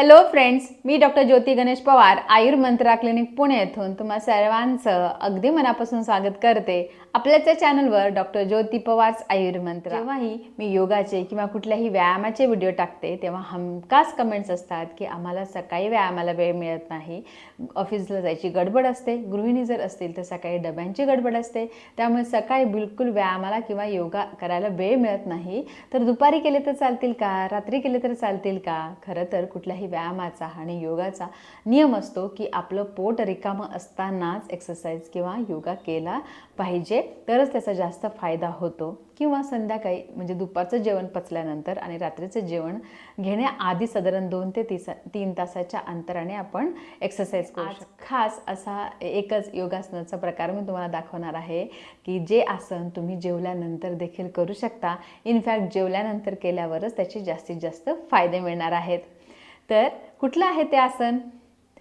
Hello friends मी doctor Jyoti Ganesh Pawar Ayurmantra clinic Pune येथून तुम्हा सर्वांचं अगदी मनापासून स्वागत करते. आपल्याच या चॅनलवर डॉक्टर ज्योती पवार्स आयुर्मंत्र. जेव्हाही मी योगाचे किंवा कुठल्याही व्यायामाचे व्हिडिओ टाकते तेव्हा हमखास कमेंट्स असतात की आम्हाला सकाळी व्यायामाला वेळ मिळत नाही. ऑफिसला जायची गडबड असते. गृहिणी जर असतील तर सकाळी डब्यांची गडबड असते. त्यामुळे सकाळी बिलकुल व्यायामाला किंवा योगा करायला वेळ मिळत नाही. तर दुपारी केले तर चालतील का? रात्री केले तर चालतील का? खरं तर कुठल्याही व्यायामाचा आणि योगाचा नियम असतो की आपलं पोट रिकामं असतानाच एक्सरसाइज किंवा योगा केला पाहिजे. तरच त्याचा जास्त फायदा होतो. किंवा संध्याकाळी म्हणजे दुपारचं जेवण पचल्यानंतर आणि रात्रीचं जेवण घेण्याआधी साधारण दोन ते तीस तीन तासाच्या अंतराने आपण एक्सरसाइज करू शकतो. खास असा एकच योगासनाचा प्रकार मी तुम्हाला दाखवणार आहे की जे आसन तुम्ही जेवल्यानंतर देखील करू शकता. इनफॅक्ट जेवल्यानंतर केल्यावरच त्याचे जास्तीत जास्त फायदे मिळणार आहेत. तर कुठलं आहे ते आसन?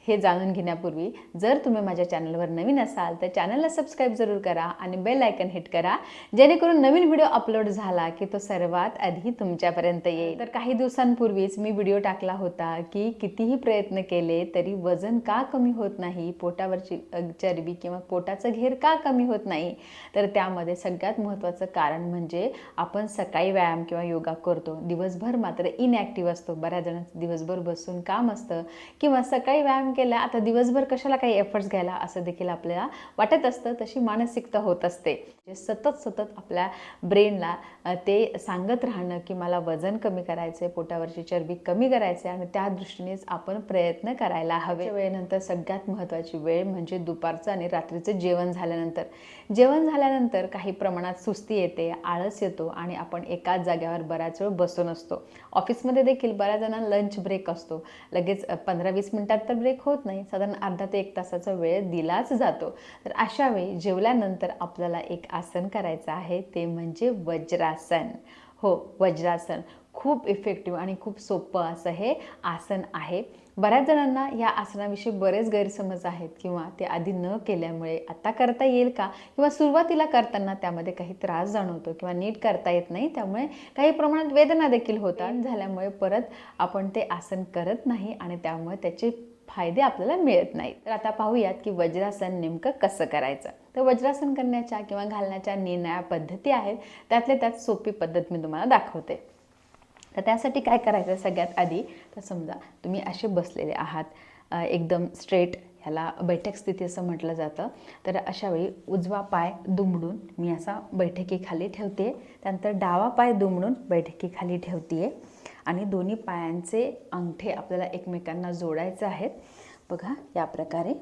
हे जाणून घेण्यापूर्वी जर तुम्ही माझ्या चॅनलवर नवीन असाल तर चॅनलला सबस्क्राईब जरूर करा आणि बेल आयकन हिट करा जेणेकरून नवीन व्हिडिओ अपलोड झाला की तो सर्वात आधी तुमच्यापर्यंत येईल. तर काही दिवसांपूर्वीच मी व्हिडिओ टाकला होता की कितीही प्रयत्न केले तरी वजन का कमी होत नाही पोटावरची चरबी किंवा पोटाचं घेर का कमी होत नाही? तर त्यामध्ये सगळ्यात महत्त्वाचं कारण म्हणजे आपण सकाळी व्यायाम किंवा योगा करतो. दिवसभर मात्र इनॲक्टिव्ह असतो. बऱ्याच जणांचं दिवसभर बसून काम असतं किंवा सकाळी व्यायाम केला आता दिवसभर कशाला काही एफर्ट्स घ्यायला असं देखील आपल्याला वाटत असतं तशी मानसिकता होत असते. जे सतत सतत आपल्या ब्रेनला ते सांगत राहणं की मला वजन कमी करायचं आहे पोटावरची चरबी कमी करायचं आहे आणि त्या दृष्टीनेच आपण प्रयत्न करायला हवे. वेळेनंतर सगळ्यात महत्त्वाची वेळ म्हणजे दुपारचं आणि रात्रीचं जेवण झाल्यानंतर. जेवण झाल्यानंतर काही प्रमाणात सुस्ती येते आळस येतो आणि आपण एकाच जाग्यावर बराच वेळ बसून असतो ऑफिसमध्ये देखील बऱ्याच जणांना लंच ब्रेक असतो. लगेच पंधरा वीस मिनिटात तर ब्रेक होत नाही. साधारण अर्धा ते एक तासाचा वेळ दिलाच जातो. तर अशा वेळी जेवल्यानंतर आपल्याला एक आसन करायचं आहे ते म्हणजे वज्रासन. हो वज्रासन. खूप इफेक्टिव्ह आणि खूप सोपं असं हे आसन आहे. बऱ्याच जणांना या आसनाविषयी बरेच गैरसमज आहेत किंवा ते आधी न केल्यामुळे आता करता येईल का? किंवा सुरुवातीला करताना त्यामध्ये काही त्रास जाणवतो किंवा नीट करता येत नाही त्यामुळे काही प्रमाणात वेदना देखील होतात. झाल्यामुळे परत आपण ते आसन करत नाही आणि त्यामुळे त्याचे फायदे आपल्याला मिळत नाहीत. तर आता पाहूयात की वज्रासन नेमकं कसं करायचं? तर वज्रासन करण्याच्या किंवा घालण्याच्या निर्णया पद्धती आहेत. त्यातल्या त्यात सोपी पद्धत मी तुम्हाला दाखवते. तर त्यासाठी काय करायचं सगळ्यात आधी? तर समजा तुम्ही असे बसलेले आहात. एकदम स्ट्रेट ह्याला बैठक स्थिती असं म्हटलं जातं. तर अशावेळी उजवा पाय दुमडून मी असा बैठकीखाली ठेवते. त्यानंतर डावा पाय दुमडून बैठकीखाली ठेवते आहे आणि दोन्ही पायांचे अंगठे आपल्याला एकमेकांना जोडायचे आहेत. बघा या प्रकारे.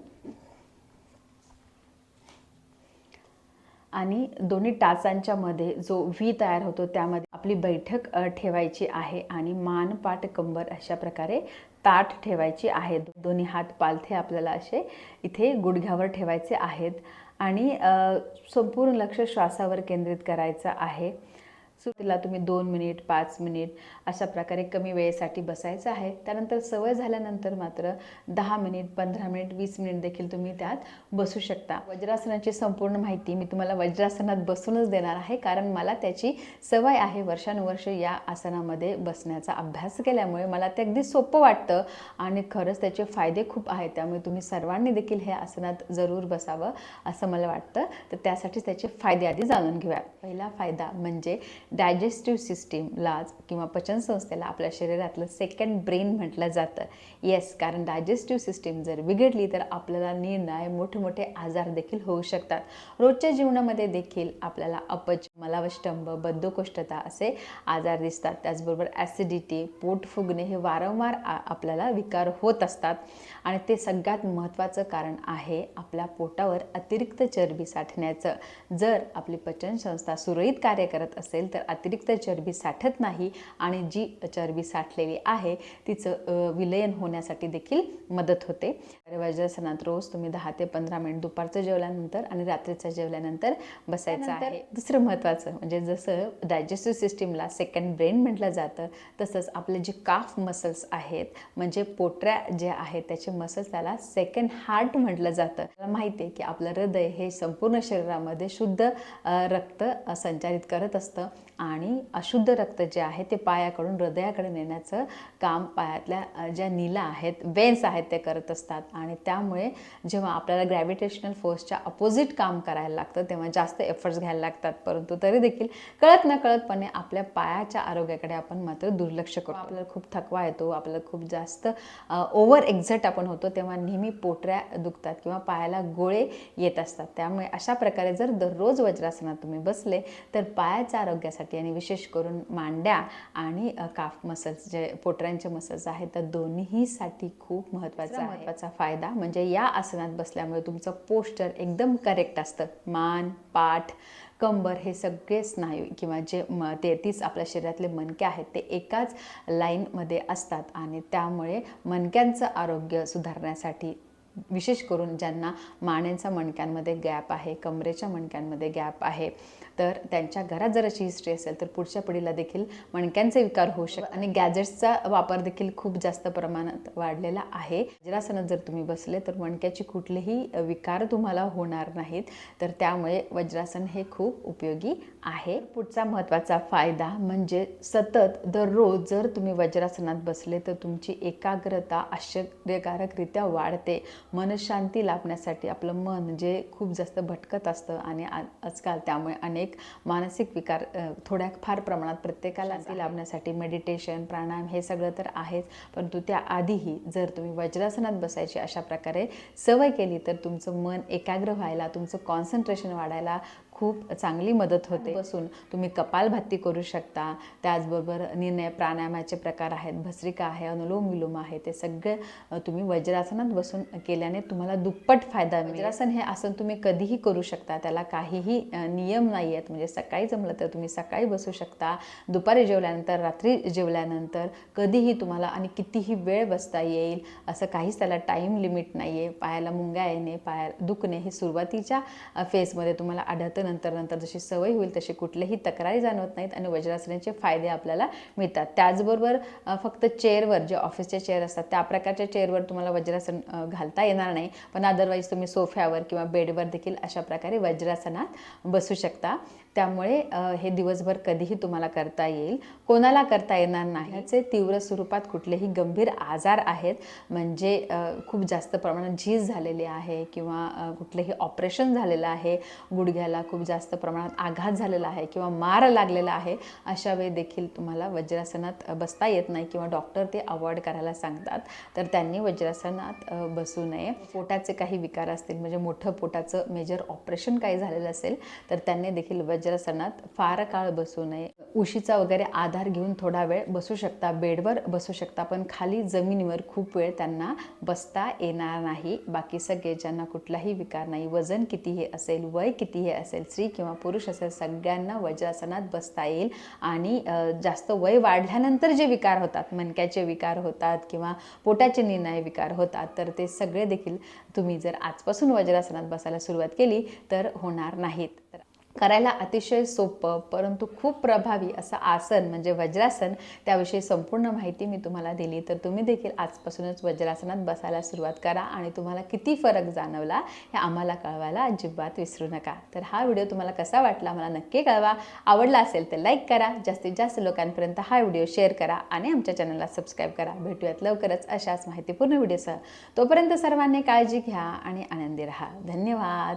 आणि दोन्ही टाचांच्या मध्ये जो व्ही तयार होतो त्यामध्ये आपली बैठक ठेवायची आहे आणि मान पाठ कंबर अशा प्रकारे ताठ ठेवायची आहे. दोन्ही हात पालथे आपल्याला असे इथे गुडघ्यावर ठेवायचे आहेत. आणि संपूर्ण लक्ष श्वासावर केंद्रित करायचं आहे. सुरुवातीला तुम्ही दोन मिनिट पाच मिनिट अशा प्रकारे कमी वेळेसाठी बसायचं आहे. त्यानंतर सवय झाल्यानंतर मात्र दहा मिनिट पंधरा मिनिट वीस मिनिट देखील तुम्ही त्यात बसू शकता. वज्रासनाची संपूर्ण माहिती मी तुम्हाला वज्रासनात बसूनच देणार आहे कारण मला त्याची सवय आहे वर्षानुवर्ष या आसनामध्ये बसण्याचा अभ्यास केल्यामुळे. मला ते अगदी सोपं वाटतं आणि खरंच त्याचे फायदे खूप आहेत त्यामुळे तुम्ही सर्वांनी देखील हे आसनात जरूर बसावं असं मला वाटतं. तर त्यासाठी त्याचे फायदे आधी जाणून घेऊया. पहिला फायदा म्हणजे डायजेस्टिव्ह सिस्टीमलाच किंवा पचनसंस्थेला आपल्या शरीरातलं सेकंड ब्रेन म्हटलं जातं. येस कारण डायजेस्टिव्ह सिस्टीम जर बिघडली तर आपल्याला निर्णय मोठे मोठे आजार देखील होऊ शकतात. रोजच्या जीवनामध्ये देखील आपल्याला अपच मलावष्टंभ बद्धकोष्ठता असे आजार दिसतात. त्याचबरोबर ॲसिडिटी पोट फुगणे हे वारंवार आ- आपल्याला विकार होत असतात. आणि ते सगळ्यात महत्त्वाचं कारण आहे आपल्या पोटावर अतिरिक्त चरबी साठण्याचं. जर आपली पचनसंस्था सुरळीत कार्य करत असेल तर अतिरिक्त चरबी साठत नाही आणि जी चरबी साठलेली आहे तिचं विलयन होण्यासाठी देखील मदत होते. तर वज्रासनात रोज तुम्ही दहा ते पंधरा मिनिट दुपारचं जेवल्यानंतर आणि रात्रीचं जेवल्यानंतर बसायचं आहे. दुसरं महत्त्वाचं म्हणजे जसं डायजेस्टिव्ह सिस्टीमला सेकंड ब्रेन म्हटलं जातं तसंच आपले जे काफ मसल्स आहेत म्हणजे पोटऱ्या जे आहेत त्याचे मसल्स त्याला सेकंड हार्ट म्हटलं जातं. मला माहिती आहे की आपलं हृदय हे संपूर्ण शरीरामध्ये शुद्ध रक्त संचारित करत असतं. आणि अशुद्ध रक्त जे आहे ते पायाकडून हृदयाकडे नेण्याचं काम पायातल्या ज्या नीला आहेत वेन्स आहेत ते करत असतात. आणि त्यामुळे जेव्हा आपल्याला ग्रॅव्हिटेशनल फोर्सच्या अपोजिट काम करायला लागतं तेव्हा जास्त एफर्ट्स घ्यायला लागतात. परंतु तरी देखील कळत न कळतपणे आपल्या पायाच्या आरोग्याकडे आपण मात्र दुर्लक्ष करतो. आपल्याला खूप थकवा येतो आपल्याला खूप जास्त ओव्हर एक्झट आपण होतो तेव्हा नेहमी पोटऱ्या दुखतात किंवा पायाला गोळे येत असतात. त्यामुळे अशा प्रकारे जर दररोज वज्रासनात तुम्ही बसले तर पायाच्या आरोग्यासाठी आणि विशेष करून मांड्या आणि काफ मसल्स जे पोटऱ्यांचे मसल्स आहेत तर दोन्हीसाठी खूप महत्त्वाचा महत्त्वाचा फायदा म्हणजे या आसनात बसल्यामुळे तुमचं पोस्टर एकदम करेक्ट असतं. मान पाठ कंबर हे सगळे स्नायू किंवा जे म तेहतीस आपल्या शरीरातले मणके आहेत ते एकाच लाईनमध्ये असतात आणि त्यामुळे मणक्यांचं आरोग्य सुधारण्यासाठी विशेष करून ज्यांना मानेच्या मणक्यांमध्ये गॅप आहे कमरेच्या मणक्यांमध्ये गॅप आहे तर त्यांच्या घरात जर अशी हिस्ट्री असेल तर पुढच्या पिढीला देखील मणक्यांचे विकार होऊ शकतात. आणि गॅजेट्सचा वापर देखील खूप जास्त प्रमाणात वाढलेला आहे. वज्रासनात जर तुम्ही बसले तर मणक्याची कुठलेही विकार तुम्हाला होणार नाहीत. तर त्यामुळे वज्रासन हे खूप उपयोगी आहे. पुढचा महत्त्वाचा फायदा म्हणजे सतत दररोज जर तुम्ही वज्रासनात बसले तर तुमची एकाग्रता आश्चर्यकारकरित्या वाढते. मनशांती लाभण्यासाठी आपलं मन जे खूप जास्त भटकत असतं आणि आजकाल त्यामुळे अनेक मानसिक विकार थोड्या फार प्रमाणात प्रत्येकाला लाभण्यासाठी मेडिटेशन प्राणायाम हे सगळं तर आहेच. परंतु त्याआधीही जर तुम्ही वज्रासनात बसायची अशा प्रकारे सवय केली तर तुमचं मन एकाग्र व्हायला तुमचं कॉन्सन्ट्रेशन वाढायला खूप चांगली मदत होते. बसून. तुम्ही कपालभाती करू शकता. त्याचबरोबर निर्णय प्राणायामाचे प्रकार आहेत भस्रिका आहे अनुलोम विलोम आहे ते सगळे तुम्ही वज्रासनात बसून केल्याने तुम्हाला दुप्पट फायदा वज्रासन हे आसन तुम्ही कधीही करू शकता. त्याला काहीही नियम नाही आहेत. म्हणजे सकाळी जमलं तर तुम्ही सकाळी बसू शकता. दुपारी जेवल्यानंतर रात्री जेवल्यानंतर कधीही तुम्हाला आणि कितीही वेळ बसता येईल असं काहीच त्याला टाईम लिमिट नाही आहे पायाला मुंग्या येणे पाया दुखणे हे सुरुवातीच्या फेजमध्ये तुम्हाला आढळतं नंतर नंतर जशी सवय होईल तशी कुठल्याही तक्रारी जाणवत नाहीत आणि वज्रासनाचे फायदे आपल्याला मिळतात. त्याचबरोबर फक्त चेअरवर जे ऑफिसचे चेअर असतात त्या प्रकारच्या चेअरवर तुम्हाला वज्रासन घालता येणार नाही. पण अदरवाईज तुम्ही सोफ्यावर किंवा बेडवर देखील अशा प्रकारे वज्रासनात बसू शकता. त्यामुळे हे दिवसभर कधीही तुम्हाला करता येईल. कोणाला करता येणार नाही याचे तीव्र स्वरूपात कुठलेही गंभीर आजार आहेत. म्हणजे खूप जास्त प्रमाणात झीज झालेली आहे किंवा कुठलेही ऑपरेशन झालेलं आहे. गुडघ्याला खूप जास्त प्रमाणात आघात झालेला आहे किंवा मार लागलेला आहे. अशा वेळी देखील तुम्हाला वज्रासनात बसता येत नाही किंवा डॉक्टर ते अवॉइड करायला सांगतात. तर त्यांनी वज्रासनात बसू नये. पोटाचे काही विकार असतील म्हणजे मोठं पोटाचं मेजर ऑपरेशन काही झालेलं असेल तर त्यांनी देखील वज्रासनात फार काळ बसू नये. उशीचा वगैरे आधार घेऊन थोडा वेळ बसू शकता. बेडवर बसू शकता पण खाली जमिनीवर खूप वेळ त्यांना बसता येणार नाही. बाकी सगळे ज्यांना कुठलाही विकार नाही वजन कितीही असेल वय कितीही असेल स्त्री किंवा पुरुष असेल सगळ्यांना वज्रासनात बसता येईल. आणि जास्त वय वाढल्यानंतर जे विकार होतात मणक्याचे विकार होतात किंवा पोटाचे निर्णय विकार होतात तर ते सगळे देखील तुम्ही जर आजपासून वज्रासनात बसायला सुरुवात केली तर होणार नाहीत. तर करायला अतिशय सोपं परंतु खूप प्रभावी असं आसन म्हणजे वज्रासन त्याविषयी संपूर्ण माहिती मी तुम्हाला दिली. तर तुम्ही देखील आजपासूनच वज्रासनात बसायला सुरुवात करा आणि तुम्हाला किती फरक जाणवला हे आम्हाला कळवायला अजिबात विसरू नका. तर हा व्हिडिओ तुम्हाला कसा वाटला मला नक्की कळवा. आवडला असेल तर लाईक करा. जास्तीत जास्त लोकांपर्यंत हा व्हिडिओ शेअर करा आणि आमच्या चॅनलला सबस्क्राईब करा. भेटूयात लवकरच अशाच माहितीपूर्ण व्हिडिओसह. तोपर्यंत सर्वांनी काळजी घ्या आणि आनंदी राहा. धन्यवाद.